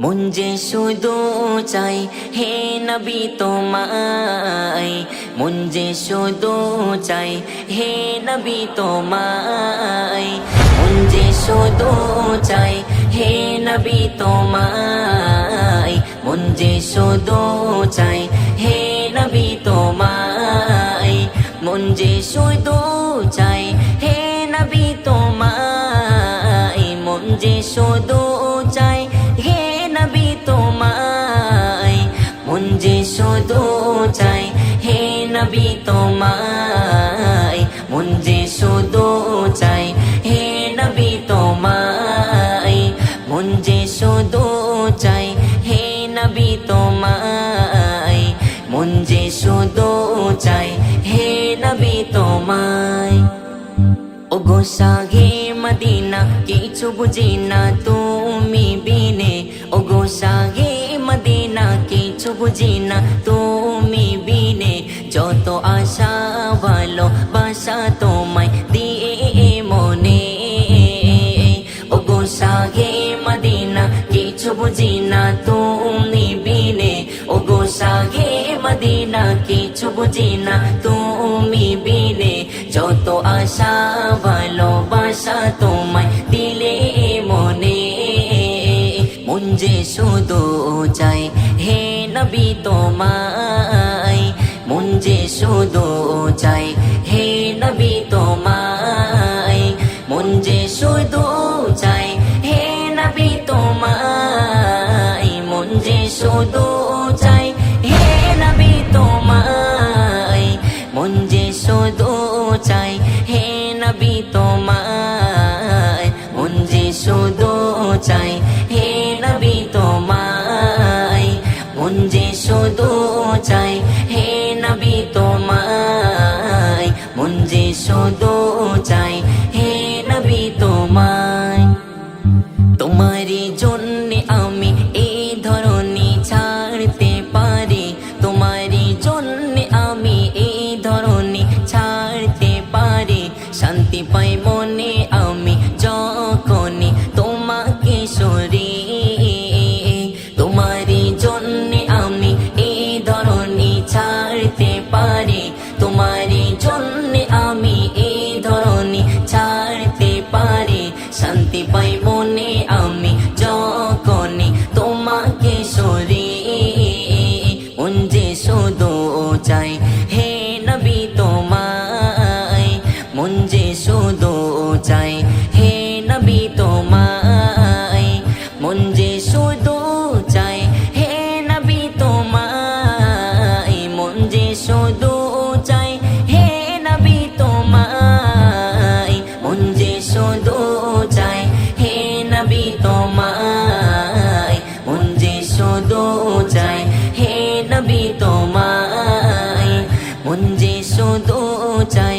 মন যে শুধু চাই, হে নবী তোমায়। মন যে শুধু চাই, হে নবী তোমায়। মন যে শুধু চাই, হে নবী তোমায়। মন যে শুধু চাই, হে নবী তোমায়। মন যে শুধু চাই, হে নবী তোমায়। মন যে শুধু চাই তোমায়, মন যে শুধু চাই হে নবী তোমায়, মন যে শুধু চাই হে নবী তোমায়, মন যে শুধু চাই হে নবী তোমায়, মন যে শুধু চাই হে নবী তোমায়। ও গো সাগে মদিনা, কিছু বুঝি না তুমি বিনে ও গো সাগে মদিনা কিছু বুঝি না তুমি বিনে যত আশা ভালো বাসা তোমায় দিয়ে মনে ও গো সাগে মদিনা কিছু বুঝি না তুমি বিনে ও গো সাগে মদিনা কিছু বুঝি না তুমি বিনে যত আশা যে শুধু চাই। হে নবী তোমায়, মন যে শুধু চাই। হে নবী তোমায়, মন যে শুধু চাই। হে নবী তোমায়, মন যে শুধু চাই। হে নবী তোমায়, মন যে শুধু চাই। হে নবী তোমায় চাই। হে নবী তোমায় মন যে শুধু চাই। হে নবী তোমায় তোমারি জন্য শান্তি পাই মনে আমি যখনই তোমাকে সরি। মন যে শুধু চাই, হে নবী তোমায়। মন যে শুধু চাই মন যে শুধু চাই